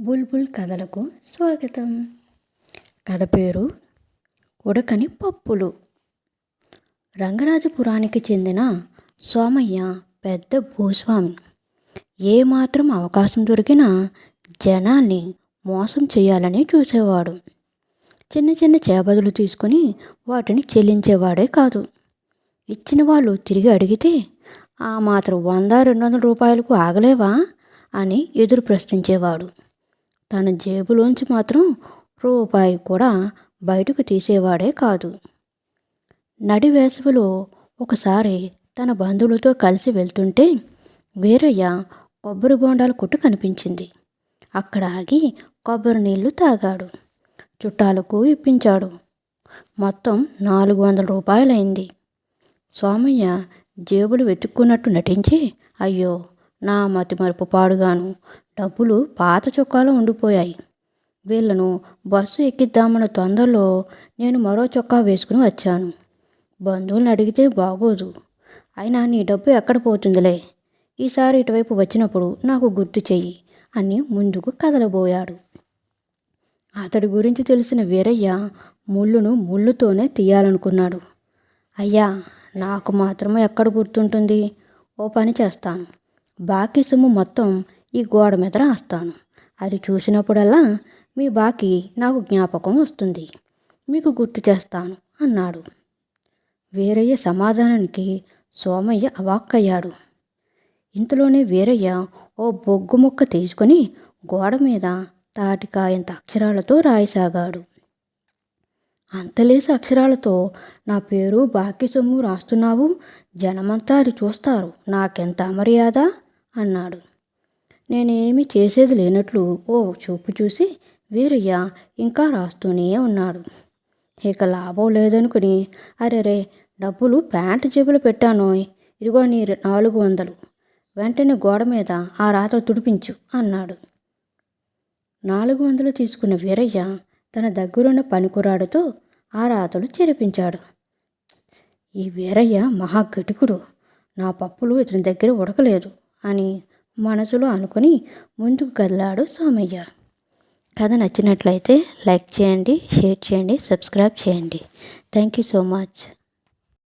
బుల్బుల్ కథలకు స్వాగతం. కథ పేరు ఉడకని పప్పులు. రంగరాజపురానికి చెందిన సోమయ్య పెద్ద భూస్వామి. ఏమాత్రం అవకాశం దొరికినా జనాల్ని మోసం చేయాలని చూసేవాడు. చిన్న చిన్న చేపదులు తీసుకొని వాటిని చెల్లించేవాడే కాదు. ఇచ్చిన వాళ్ళు తిరిగి అడిగితే ఆ మాత్రం వంద రెండు వందల రూపాయలకు ఆగలేవా? అని ఎదురు ప్రశ్నించేవాడు. తన జేబులోంచి మాత్రం రూపాయి కూడా బయటకు తీసేవాడే కాదు. నడి వేసవిలో ఒకసారి తన బంధువులతో కలిసి వెళ్తుంటే వీరయ్య కొబ్బరి బోండాల కొట్టు కనిపించింది. అక్కడ ఆగి కొబ్బరి నీళ్ళు తాగాడు. చుట్టాలకు ఇప్పించాడు మొత్తం నాలుగు వందల రూపాయలైంది. సోమయ్య జేబులు వెతుక్కున్నట్టు నటించి అయ్యో నా మతిమరుపు పాడుగాను. డబ్బులు పాత చొక్కాలో ఉండిపోయాయి. వీళ్ళను బస్సు ఎక్కిద్దామన్న తొందరలో నేను మరో చొక్కా వేసుకుని వచ్చాను. బంధువులను అడిగితే బాగోదు. అయినా నీ డబ్బు ఎక్కడ పోతుందిలే? ఈసారి ఇటువైపు వచ్చినప్పుడు నాకు గుర్తు చెయ్యి అని ముందుకు కదలబోయాడు. అతడి గురించి తెలిసిన వీరయ్య ముళ్ళును ముళ్ళుతోనే తీయాలనుకున్నాడు. అయ్యా నాకు మాత్రమే ఎక్కడ గుర్తుంటుంది? ఓ పని చేస్తాను. బాకీ సొమ్ము మొత్తం ఈ గోడ మీద రాస్తాను. అది చూసినప్పుడల్లా మీ బాకీ నాకు జ్ఞాపకం వస్తుంది. మీకు గుర్తు చేస్తాను అన్నాడు. వీరయ్య సమాధానానికి సోమయ్య అవాక్కయ్యాడు. ఇంతలోనే వీరయ్య ఓ బొగ్గు మొక్క తీసుకొని గోడ మీద తాటికాయంత అక్షరాలతో రాయసాగాడు. అంతలేసి అక్షరాలతో నా పేరు బాకీ సొమ్ము రాస్తున్నావు? జనమంతా అది చూస్తారు. నాకెంత అమర్యాద? అన్నాడు. నేనేమి చేసేది లేనట్లు ఓ చూపు చూసి వీరయ్య ఇంకా రాస్తూనే ఉన్నాడు. ఇక లాభం లేదనుకుని అరెరే డబ్బులు ప్యాంట్ జేబులో పెట్టాను ఇదిగో నీ నాలుగు వందలు వెంటనే గోడ మీద ఆ రాతలు తుడిపించు అన్నాడు. నాలుగు వందలు తీసుకున్న వీరయ్య తన దగ్గరున్న పనికురాడుతో ఆ రాతలు చెరిపించాడు. ఈ వీరయ్య మహాగటికుడు నా పప్పులు ఇతని దగ్గర ఉడకలేదు. అని మనసులో అనుకుని ముందుకు కదిలాడు సోమయ్య. కథ నచ్చినట్లయితే లైక్ చేయండి షేర్ చేయండి సబ్స్క్రైబ్ చేయండి. Thank you so much.